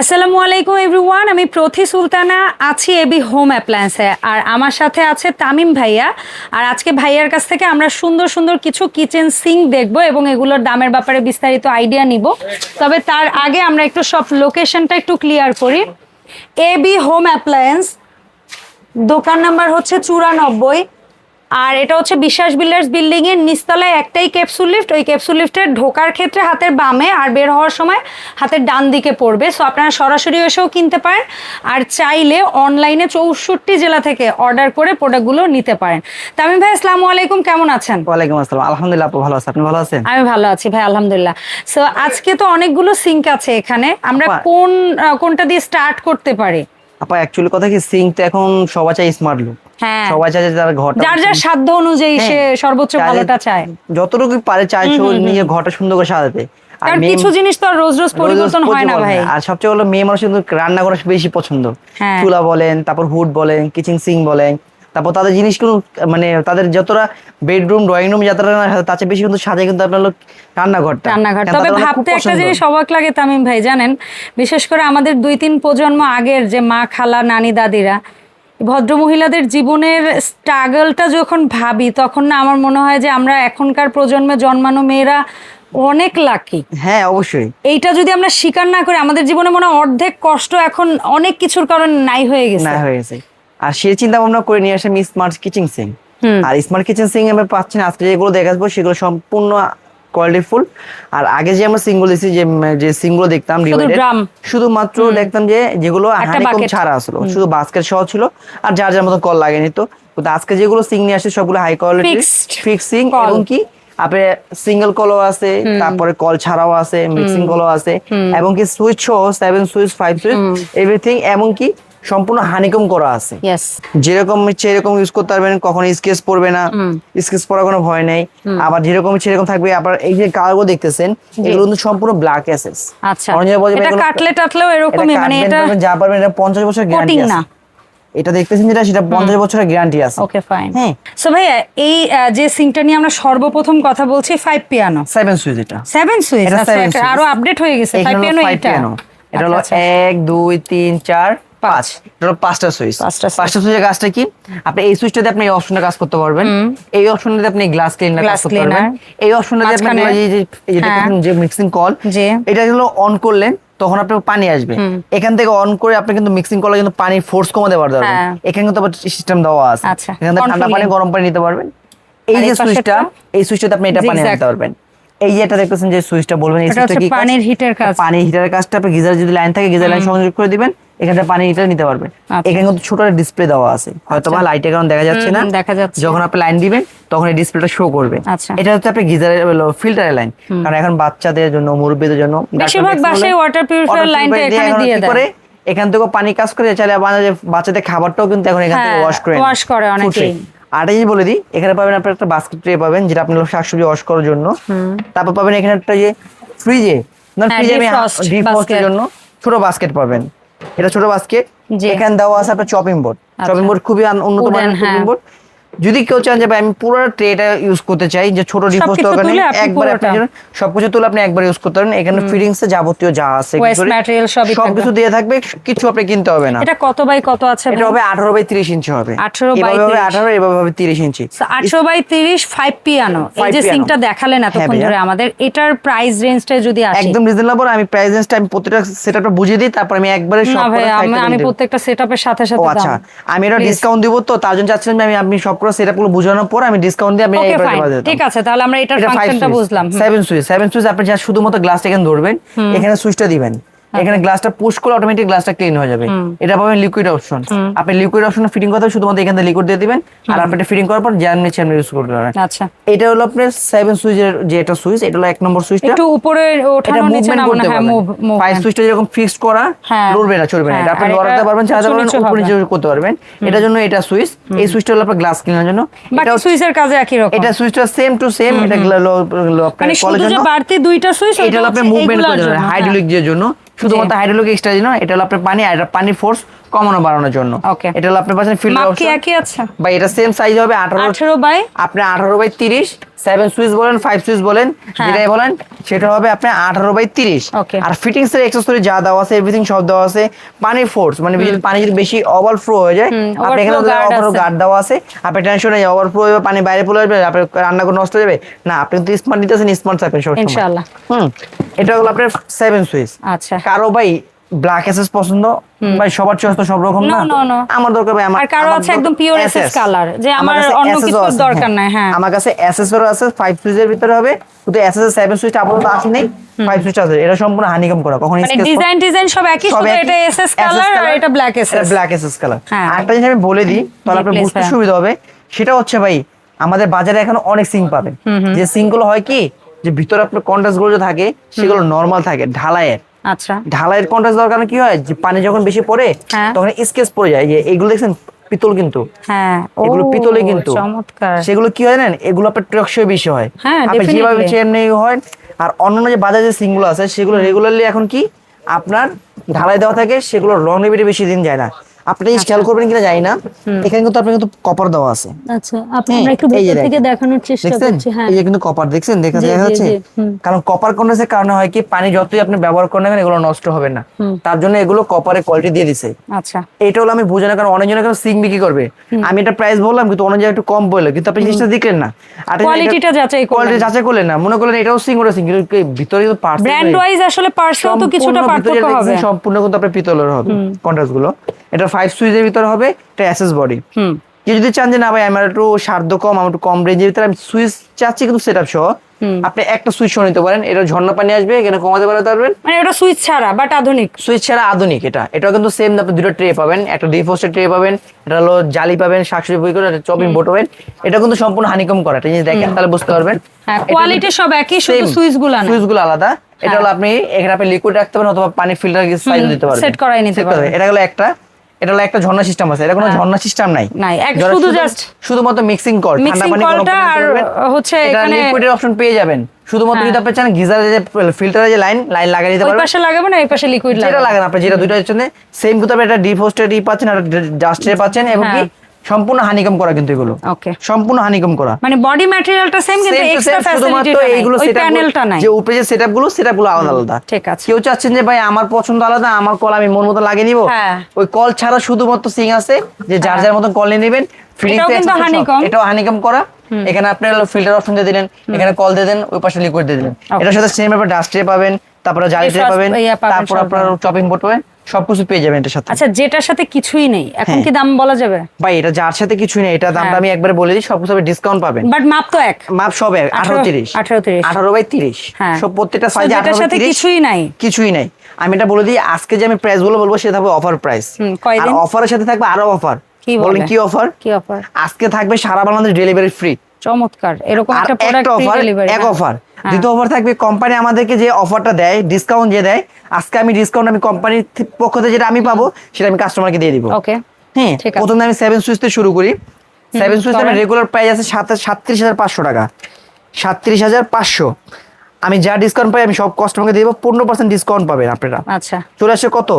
আসসালামু আলাইকুম এভরিওয়ান, আমি প্রথি সুলতানা, আছি এবি হোম অ্যাপ্লায়েন্সে। আর আমার সাথে আছে তামিম ভাইয়া। আর আজকে ভাইয়ার কাছ থেকে আমরা সুন্দর সুন্দর কিছু কিচেন সিঙ্ক দেখব এবং এগুলোর দামের ব্যাপারে বিস্তারিত আইডিয়া নিব। তবে তার আগে আমরা একটু সব লোকেশনটা একটু ক্লিয়ার করি। এবি হোম অ্যাপ্লায়েন্স, দোকান নাম্বার হচ্ছে চুরানব্বই আর এটা হচ্ছে বিশ্বাস বিল্ডার্স বিল্ডিং এর নিচতলায় একটাই ক্যাপসুল লিফট ওই ক্যাপসুল লিফটের ঢোকার ক্ষেত্রে হাতের বামে আর বের হওয়ার সময় হাতের ডান দিকে পড়বে। সো আপনারা সরাসরি এসেও কিনতে পারেন আর চাইলে অনলাইনে চৌষট্টি জেলা থেকে অর্ডার করে প্রোডাক্টগুলো নিতে পারেন। তামিম ভাই আসসালামু আলাইকুম কেমন আছেন? ওয়ালাইকুম আসসালাম। আলহামদুলিল্লাহ আপু ভালো আছে। আপনি ভালো আছেন? আমি ভালো আছি ভাই আলহামদুলিল্লাহ। সো আজকে তো অনেকগুলো সিঙ্ক আছে এখানে। আমরা কোন কোনটা দিয়ে স্টার্ট করতে পারি? আপা অ্যাকচুয়ালি কথা কি সিঙ্ক তো এখন সবাই চাই স্মার্ট লুক সবাই চায় তার ঘরটা যার যার সাধ্য অনুযায়ী সে হ্যাঁ, সর্বোচ্চ ভালোটা চায়। যতটুকু পারে চায় সে নিজের ঘরটা সুন্দর করে সাজাতে। আর কিছু জিনিস তো রোজ রোজ রোজ রোজ পরিবর্তন হয় না ভাই। আর সবচেয়ে হলো মেয়ে মানুষ কিন্তু রান্না করা বেশি পছন্দ। হ্যাঁ। চুলা বলেন তারপর হুড বলেন কিচেন সিঙ্ক বলেন তারপর তাদের জিনিসগুলো মানে তাদের যতটা বেডরুম ড্রয়িং রুম যতটা না তার চেয়ে বেশি কিন্তু সাজে কিন্তু আপনার রান্নাঘরটা। রান্নাঘর। তবে ভাবতে একটা পছন্দ। জিনিস অবাক লাগে তামিম ভাই জানেন? বিশেষ করে আমাদের দুই তিন প্রজন্ম আগের যে মা খালা নানি দাদিরা ভদ্র মহিলাদের জীবনের স্ট্রাগলটা যখন ভাবি তখন না আমার মনে হয় যে আমরা এখনকার প্রজন্মে জন্মানো মেয়েরা অনেক লাকি হ্যাঁ অবশ্যই। এইটা যদি আমরা স্বীকার না করি আমাদের জীবনে মনে হয় অর্ধেক কষ্ট এখন অনেক কিছুর কারণে নাই হয়ে গেছে। না হয়ে গেছে। আর সে চিন্তা ভাবনা করে নিয়ে আসে আমি স্মার্ট কিচেন সিং। আর স্মার্ট কিচেন সিং আমরা পাচ্ছি না আজকে যেগুলো দেখাবো সেগুলো সম্পূর্ণ কোয়ালিটি ফুল আর আগে যে আমরা সিঙ্গুল দিছি যে যে সিঙ্গুলো দেখতাম। শুধুমাত্র দেখতাম যে যেগুলো হানিকম ছাড়া আসলো শুধু বাস্কেট সহ ছিল আর যার যার মতো কল লাগে নিত কিন্তু আজকে যেগুলো সিং নিয়ে আসে সবগুলো হাই কোয়ালিটি ফিক্সিং। এবং কি আপনার সিঙ্গেল কলও আছে তারপরে কল ছাড়াও আছে মিক্সিং কলও আছে এবং কি সুইচ সহ seven switch five switch everything এবং কি সম্পূর্ণ হানিকম করা আছে। যেরকম ইচ্ছে এরকম ইউজ করতে পারবেন কখনো স্কেচ পড়বে না। স্কেচ পড়ার কোনো ভয় নেই। আবার যেরকম ইচ্ছে এরকম থাকবে আবার এই যে কালারগুলো দেখতেছেন এগুলো কিন্তু সম্পূর্ণ ব্ল্যাক এসেস আচ্ছা। এটা কাটলে টাটলেও এরকমই মানে এটা যা পারবেন এটা পঞ্চাশ বছর গ্যারান্টি না। আছে। এটা দেখতেছেন যেটা সেটা পঞ্চাশ বছরের গ্যারান্টি আছে। ওকে ফাইন হ্যাঁ। সো ভাইয়া এই যে সিঙ্কটা নিয়ে আমরা সর্বপ্রথম কথা বলছি ফাইভ পিয়ানো সেভেন সুইচ এটা। সেভেন সুইচ এটা আচ্ছা। আরও আপডেট হয়ে গেছে ফাইভ পিয়ানো এটা। এটা হলো আচ্ছা, এক দুই তিন চার পাঁচ। হলো পাঁচটা সুইচ। পাঁচটা। পাঁচটা সুইচের কাজটা কি? আপনি এই সুইচটাতে আপনি এই অপশনটা কাজ করতে পারবেন। এই অপশনটাতে আপনি গ্লাস ক্লিনার কাজ করতে পারবেন। এই অপশনটাতে আপনি এই যে- যে হ্যাঁ। মিক্সিং কল এটা হলো অন করলেন তখন আপনার পানি আসবে। এখান থেকে অন করে আপনি কিন্তু মিক্সিং কলে কিন্তু পানির ফোর্স কমাতে পারবেন। হ্যাঁ। এখানে কিন্তু আবার সিস্টেম দেওয়া আছে। আচ্ছা, এখান থেকে ঠান্ডা পানি গরম পানি নিতে পারবেন। এই যে? সুইচটা এই সুইচটাতে আপনি এটা পানি। আনতে পারবেন। এই যে এটা দেখতেছেন যে সুইচটা বলবেন এই সুইচটা কি পানির হিটের কাজ। পানি হিটারের কাজটা আপনি গিজার যদি লাইন থাকে গিজার লাইন সংযোগ করে দিবেন। এখানে পানি হিটার নিতে পারবেন আচ্ছা। এখানে কিন্তু ছোট একটা ডিসপ্লে দেওয়া আছে। হয়তো বা লাইটের কারণে দেখা যাচ্ছে না। দেখা যাচ্ছে। যখন আপনি লাইন দিবেন তখন এই ডিসপ্লেটা শো করবে। আচ্ছা। এটা হচ্ছে আপনি গিজারের ফিল্টারের লাইন কারণ এখন বাচ্চাদের জন্য মুরব্বীদের জন্য বেশিরভাগ বাসায় water purifier লাইনটা এখানে দিয়ে দেয়। এখান থেকে পানি কাজ করে চাইলে বাচ্চাদের খাবারটাও কিন্তু এখন এখান থেকে হ্যাঁ, ওয়াশ করে wash করে অনেকেই। আর এই বলে দিই এখানে পাবেন আপনার একটা বাস্কেট ট্রে পাবেন যেটা আপনি শাকসবজি ওয়াশ করার জন্য। তারপর পাবেন এখানে একটা যে ফ্রিজে না হ্যাঁ, ফ্রিজে আমি ডিফ্রস্টের জন্য ছোট বাস্কেট পাবেন। এটা ছোট বাস্কেট। এখানে দেওয়া আছে একটা চপিং বোর্ড। চপিং বোর্ড খুবই অন্যতম উন্নত মানের চপিং হ্যাঁ। বোর্ড যদি কেউ চান যে ভাই আমি পুরো ট্রেটা ইউজ করতে চাই যে ছোট সবকিছু দরকার নেই একবার আপনি সবকিছু তুলে আপনি একবার ইউজ করতে পারেন। এখানে ফিটিংস এ যাবতীয় যা আছে material সবই সবকিছু দিয়ে থাকবে কিছু আপনি কিনতে হবে না। এটা কত বাই কত আছে এটা হবে আঠারো বাই তিরিশ ইঞ্চি হবে। 18 by এভাবে হবে 30 আঠারো এভাবে হবে তিরিশ ইঞ্চি আটশো বাই তিরিশ ফাইভ পিয়ানো এই যে। সিঙ্কটা দেখালেন হ্যাঁ এতক্ষণ ধরে আমাদের এটার প্রাইস রেঞ্জটা যদি আসে। একদম রিজনেবল আমি প্রাইস রেঞ্জটা আমি প্রত্যেকটা সেটআপটা বুঝিয়ে দিই তারপর আমি একবারে সব আমি। প্রত্যেকটা সেটআপের সাথে সাথে আচ্ছা। আমি এটা. ডিসকাউন্ট দিব তো তার জন্য চাচ্ছিলাম আমি আপনি সব করে সেটআপগুলো বোঝানোর পর আমি ডিসকাউন্ট দিয়ে আমি। ঠিক আছে তাহলে আমরা এটার ফাংশনটা বুঝলাম হুম। সেভেন সুইচ সেভেন সুইচ আপনি যা শুধুমাত্র গ্লাসটা এখানে ধরবেন এখানে সুইচটা দিবেন এখানে গ্লাসটা পুশ করে অটোমেটিক গ্লাসটা ক্লিন হয়ে যাবে। এটা পাবেন লিকুইড অপশন আপনি লিকুইড অপশন ফিটিং করতে শুধুমাত্র এখান থেকে লিকুইড দিয়ে দিবেন। আর আপনি এটা ফিটিং করার পর জ্যাম নিচে আপনি ইউজ করতে পারবেন। আচ্ছা। এটা হলো আপনার সেভেন সুইচের যে এটা সুইচ এটা হলো এক নম্বর সুইচটা একটু উপরে ওঠানো নিচে নামানো হ্যাঁ মুভ মুভ ফাইভ সুইচটা যেরকম ফিক্সড করা হ্যাঁ। লড়বে না চলবে না। হ্যাঁ, এটা আপনি আর লড়াতে পারবেন চালাতে পারবেন উপরে নিচে করতে পারবেন। এটার জন্য এটা সুইচ এই সুইচটা হলো আপনার গ্লাস ক্লিনার জন্য। এটা সুইচের কাজে একই রকম। এটা সুইচটা সেম টু সেম এটা গ্লা- লো- লো- মানে শুধু যে বাড়তি দুইটা সুইচ এটা হলো আপনার মুভমেন্ট করার জন্য হাইড্রোলিক জন্য। শুধুমাত্র হাইড্রোলিক এক্সট্রা দিন এটা হলো আপনার পানি আর পানির ফোর্স কমানো বাড়ানোর জন্য. এটা হলো আপনি পাচ্ছেন ফিল্টার মাপ কি একই আছে? বা এটা সেম সাইজ হবে আঠারো আঠেরো বাই? আপনি আঠারো বাই তিরিশ সেভেন সুইচ বলেন ফাইভ সুইচ বলেন হ্যাঁ। যেটাই বলেন সেটা হবে আপনার আঠারো বাই তিরিশ। Okay. আর ফিটিংস এর এক্সেসরি যা দেওয়া আছে এভরিথিং সব দেওয়া আছে পানির ফোর্স মানে পানি যদি বেশি ওভারফ্লো হয়ে যায় আপনি এখানে ওভারফ্লো গার্ড দেওয়া আছে আপনি টেনশন নেই ওভারফ্লো হয়ে পানি বাইরে পড়ে যাবে আপনার রান্না করে নষ্ট হয়ে যাবে না আপনি কিন্তু স্মার্ট দিতেছেন স্মার্ট থাকবেন সব ইনশাআল্লাহ। হুম। এটা হলো আপনার সেভেন সুইচ আচ্ছা কারও ভাই ব্ল্যাক এসএস পছন্দ ভাই সবার চয়েস তো সব রকম না. আমার দরকার ভাই আমার আর কারও আছে একদম pure SS SS যে আমার অন্য আছে, দরকার নাই, হ্যাঁ। আমার কাছে এসএস এর আছে 5 সুইচের ভিতরে হবে কিন্তু এসএস এর 7 সুইচ আপাতত আসে নেই 5 সুইচ আছে এটা সম্পূর্ণ হানিকম করা কখন মানে ডিজাইন ডিজাইন সব একই শুধু এটা এসএস কালার আর এটা ব্ল্যাক এসএস এটা ব্ল্যাক এসএস কালার হ্যাঁ। আরেকটা জিনিস আমি বলে দিই তাহলে আপনার বুঝতে হ্যাঁ। সুবিধা হবে সেটা হচ্ছে ভাই আমাদের বাজারে এখন অনেক সিঙ্ক পাবেন যে সিঙ্কগুলো হয় কি যে ভিতরে আপনার কন্ট্রাস্টগুলো থাকে সেগুলো নরমাল থাকে ঢালাইয়ের। আচ্ছা। ঢালাইয়ের কন্ট্রাস্ট দেওয়ার কারণে কি হয়? যে পানি যখন বেশি পড়ে হ্যাঁ। তখন স্কেচ পড়ে যায়। যে এগুলো দেখছেন পিতল কিন্তু। হ্যাঁ। এগুলো পিতলে কিন্তু। চমৎকার। সেগুলো কি হয় জানেন? এগুলো আপনার টেকসই বেশি হয়। হ্যাঁ, আপনি যেভাবে নেই হয় আর অন্যান্য যে বাজারে যে সিংগুলো আছে সেগুলো রেগুলারলি এখন কি? আপনার ঢালাই দেওয়া থাকে সেগুলো রং রেবিটে বেশি দিন যায় না। আপনি খেয়াল করবেন কিনা জানি না। এখানে কিন্তু আপনার কিন্তু কপার দেওয়া আছে। আচ্ছা আপনি হ্যাঁ, আমরা একটু এই থেকে দেখানোর চেষ্টা করছি হ্যাঁ। এই যে কিন্তু কপার দেখছেন? দেখা যাচ্ছে? কারণ কপার কন্ডেন্সের কারণে হয় কি পানি যতই আপনি ব্যবহার করেন না এগুলো নষ্ট হবে না। তার জন্য এগুলো কপারের কোয়ালিটি দিয়ে দিছে। আচ্ছা। এটা হলো আমি বুঝে না কারণ অনেকজন এখন সিং বিক্রি করবে। আমি এটা প্রাইস বললাম কিন্তু অনেক জায়গায় একটু কম বলল কিন্তু আপনি জিনিসটা দেখলেন না। আর কোয়ালিটিটা যাচাই কোয়ালিটি যাচাই করলেন না। মনে করলেন এটাও সিং ওটা সিং কিন্তু ভিতরে ব্র্যান্ড ওয়াইজ আসলে পার্সেও তো কিছুটা পার্থক্য হবে। সম্পূর্ণ কিন্তু আপনার পিতলের হবে কন্ট্রাস্টগুলো। এটা ফাইভ সুইচের ভিতরে হবে এটা এসএস বডি হুম। কেউ যদি চান যে না ভাই আমার একটু সাধ্য কম আমার একটু কম রেঞ্জের ভিতরে আমি সুইচ চাচ্ছি কিন্তু সেটআপ সহ। আপনি একটা সুইচ সহ নিতে পারেন এটা ঝর্ণা পানি আসবে এখানে কমাতে পারতে পারবেন মানে ওটা সুইচ ছাড়া বাট আধুনিক। সুইচ ছাড়া আধুনিক এটা। এটা কিন্তু সেম আপনি দুটো ট্রে পাবেন একটা ডিফোস্টের ট্রে পাবেন এটা হলো জালি পাবেন শাকসবজি বই করে চপিং বোর্ড পাবেন। এটা কিন্তু সম্পূর্ণ হানিকম করা এটা জিনিস দেখেন তাহলে বুঝতে পারবেন। হ্যাঁ কোয়ালিটি সব একই শুধু সুইচগুলা না। সুইচগুলো আলাদা। এটা হলো আপনি এখানে আপনি লিকুইড রাখতে পারেন অথবা পানি ফিল্টার সাইজ দিতে পারবেন। set করাই নিতে পারবেন। এটা হলো একটা। এটা হলো একটা ঝর্ণা সিস্টেম আছে। এটা কোনো ঝর্ণা সিস্টেম নাই। নাই, শুধু জাস্ট শুধুমাত্র মিক্সিং কল ঠান্ডা পানি গরম পানি আর। হচ্ছে এখানে- লিকুইডের অপশন পেয়ে যাবেন। শুধুমাত্র যদি আপনি চান গিজারের যে ফিল্টারে যে লাইন লাইন লাগিয়ে দিতে ওই পাশে না এই পাশে লিকুইড যেটা লাগাবো? লাগে না আপনি যেটা দুইটা হচ্ছে সেম কিন্তু আপনি একটা ডিফোস্টেড ই পাচ্ছেন আর জাস্টের পাচ্ছেন। এবং কি হ্যাঁ। সম্পূর্ণ হানিকম করা কিন্তু এগুলো। ওকে সম্পূর্ণ হানিকম করা। মানে বডি ম্যাটেরিয়ালটা সেম কিন্তু এক্সট্রা ফ্যাসিলিটি এইগুলো ওই প্যানেলটা নাই। যে উপরে যে সেটআপগুলো সেটআপগুলো আলাদা আলাদা। ঠিক আছে। কেউ চাচ্ছেন যে ভাই আমার পছন্দ আলাদা আমার কল আমি মন মতো লাগিয়ে নিব? হ্যাঁ। ওই কল ছাড়া শুধুমাত্র সিং আছে যে যার যার মতন কল নিয়ে নেবেন এটাও কিন্তু honeycomb। এটাও হানিকম করা। এখানে আপনি ফিল্টার অপশন দিয়ে দিলেন এখানে কল দিয়ে দেন ওই পাশে লিকুইড দিয়ে দিলেন. এটার সাথে সেম আপনি ডাস্ট পাবেন তারপরে জালি পাবেন তারপর আপনার। চপিং বোর্ড পাবেন। সবকিছু পেয়ে যাবেন এটার সাথে। আচ্ছা যেটার সাথে কিছুই নেই এখন হ্যাঁ। কি দাম বলা যাবে? ভাই এটা যার সাথে কিছুই নেই এটা দামটা হ্যাঁ। আমি একবার বলে দিই সবকিছু আপনি ডিসকাউন্ট পাবেন। বাট মাপ তো এক। মাপ সব এক আঠারো তিরিশ। 18 30 আঠারো বাই তিরিশ। হ্যাঁ। সব প্রত্যেকটা সাইজে যেটার আঠারো বাই সাথে তিরিশ কিছুই নাই। কিছুই নাই। আমি এটা বলে দিই আজকে যে আমি প্রাইসগুলো বলব সেটা থাকবে অফার প্রাইস আর অফারের সাথে থাকবে আরও অফার কি বলেন বলে? কি অফার কি অফার আজকে থাকবে সারা বাংলাদেশ ডেলিভারি ফ্রি চমৎকার। এরকম একটা প্রোডাক্ট ডেলিভারি এক অফার। দ্বিতীয় অফার থাকবে কোম্পানি আমাদেরকে যে অফারটা দেয় ডিসকাউন্ট যে দেয় আজকে আমি ডিসকাউন্ট আমি কোম্পানির পক্ষ থেকে যেটা আমি পাবো সেটা আমি কাস্টমারকে দিয়ে দিব। ওকে হ্যাঁ ঠিক আছে। প্রথমে আমি সেভেন সুইচ থেকে শুরু করি। সেভেন সুইচ করেন। রেগুলার প্রাইস আছে সাতত্রিশ হাজার পাঁচশো টাকা। সাতত্রিশ হাজার পাঁচশো। আমি যা ডিসকাউন্ট পাই আমি সব কাস্টমারকে দিয়ে দেবো পনেরো পার্সেন্ট ডিসকাউন্ট পাবেন আপনারা। আচ্ছা। চলে আসছে কত?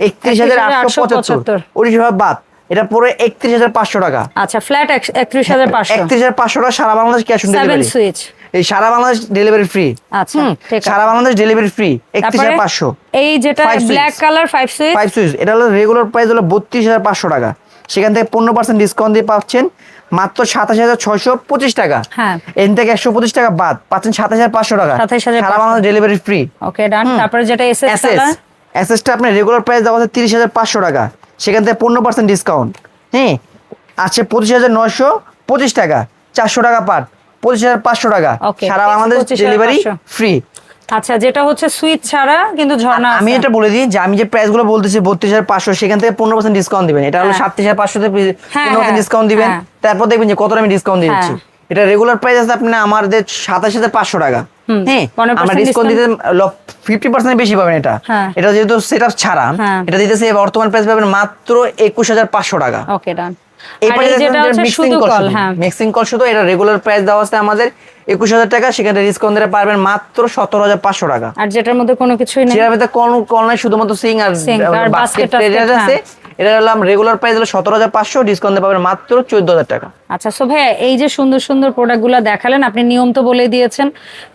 একত্রিশ হাজার আটশো পঁচাত্তর। উনিশ বাদ। এটা পরে একত্রিশ হাজার পাঁচশো টাকা। আচ্ছা ফ্ল্যাট একত্রিশ হাজার পাঁচশো। একত্রিশ হাজার পাঁচশো টাকা সারা Bangladesh cash on delivery switch এই সারা বাংলাদেশ ডেলিভারি ফ্রি আচ্ছা, সারা বাংলাদেশ ডেলিভারি ফ্রি একত্রিশ তারপরে হাজার পাঁচশো। এই যেটা ব্ল্যাক কালার ফাইভ সুইচ এটা হলো রেগুলার প্রাইস হলো বত্রিশ হাজার পাঁচশো টাকা। সেখান থেকে পনেরো পার্সেন্ট ডিসকাউন্ট দিয়ে পাচ্ছেন মাত্র সাতাশ হাজার ছয়শো পঁচিশ টাকা। হ্যাঁ। এন থেকে একশো পঁচিশ টাকা বাদ পাচ্ছেন সাতাশ হাজার পাঁচশো টাকা। সারা Bangladesh delivery free okay done তারপরে যেটা এসএস এসএস এসএসটা আপনার রেগুলার প্রাইস দেওয়া আছে তিরিশ হাজার পাঁচশো টাকা। সেখান থেকে পনেরো পার্সেন্ট ডিসকাউন্ট হ্যাঁ আছে পঁচিশ হাজার নয়শো পঁচিশ টাকা চারশো টাকা পার পঁচিশ হাজার পাঁচশো টাকা। সারা বাংলাদেশ ডেলিভারি ফ্রি আচ্ছা যেটা হচ্ছে সুইচ ছাড়া কিন্তু ঝর্ণা আমি এটা বলে দিই যে আমি যে প্রাইসগুলো বলতেছি বত্রিশ হাজার পাঁচশো সেখান থেকে পনেরো পার্সেন্ট ডিসকাউন্ট দিবেন। এটা হলো হ্যাঁ। সাতত্রিশ হাজার পাঁচশো হ্যাঁ, পনেরো পার্সেন্ট হ্যাঁ, ডিসকাউন্ট দিবেন। হ্যাঁ। তারপর দেখবেন যে কতটা আমি ডিসকাউন্ট দিচ্ছি। হ্যাঁ। এটা রেগুলার প্রাইস আছে আপনার আমাদের সাতাশ হাজার পাঁচশো টাকা। হ্যাঁ আমরা ডিসকাউন্ট দিতে ফিফটি পার্সেন্ট বেশি পাবেন এটা। হ্যাঁ। এটা যেহেতু সেট আপ ছাড়া হ্যাঁ। এটা দিতেছে বর্তমান প্রাইস পাবেন মাত্র একুশ হাজার পাঁচশো টাকা। ওকে ডান এই আর যেটা হচ্ছে শুধু কল কল হ্যাঁ। মিক্সিং কল শুধু এটা রেগুলার প্রাইস দেওয়া আছে আমাদের একুশ হাজার টাকা সেখানে ডিসকাউন্ট দিতে পারবেন মাত্র সতেরো হাজার পাঁচশো টাকা। আর যেটার মধ্যে কোনো কিছুই নেই। কোন কোন নাই শুধুমাত্র সিং আর বাস্কেট আছে। টাস্কেট, এটা রেগুলার প্রাইস হলো সতেরো হাজার পাঁচশো ডিসকাউন্ট পাবেন মাত্র চোদ্দ হাজার টাকা। আচ্ছা সো ভাইয়া এই যে সুন্দর সুন্দর প্রোডাক্টগুলো দেখালেন আপনি নিয়ম তো বলে দিয়েছেন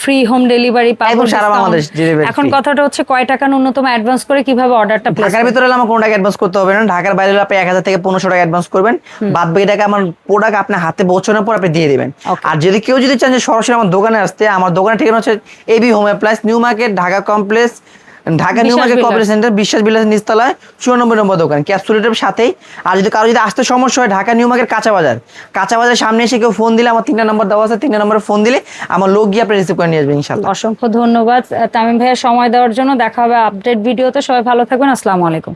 ফ্রি হোম ডেলিভারি সারা বাংলাদেশ এখন কথাটা হচ্ছে কয় টাকা ন্যূনতম অ্যাডভান্স করে কীভাবে অর্ডারটা প্লেস ঢাকার ভিতরে হলে আমার কোনো টাকা অ্যাডভান্স করতে হবে না। ঢাকার বাইরে আপনি এক হাজার থেকে পনেরোশো টাকা অ্যাডভান্স করবেন। বাদ বাকি টাকা আমার প্রোডাক্ট আপনার হাতে পৌঁছানোর পর আপনি দিয়ে দিবেন. আর যদি কেউ যদি চান যে সরাসরি আমার দোকানে আসতে আমার দোকানের ঠিকানা হচ্ছে AB home appliance new market Dhaka complex Dhaka new market. Complex centre Biswas Bilas নিচতলায় চুরানব্বই নম্বর দোকান। ক্যাপসুলেটের সাথেই। আর যদি কারও যদি আসতে সমস্যা হয় ঢাকা নিউ মার্কেট কাঁচা বাজার। কাঁচা বাজার সামনে এসে কেউ ফোন দিলে আমার তিনটা নম্বর দেওয়া আছে তিনটা নম্বরে ফোন দিলে আমার লোক গিয়ে আপনি রিসিভ করে নিয়ে আসবেন ইনশাল্লাহ অসংখ্য ধন্যবাদ। তামিম ভাইয়া সময় দেওয়ার জন্য দেখা হবে আপডেট ভিডিওতে সবাই ভালো থাকবেন। আসসালামু আলাইকুম।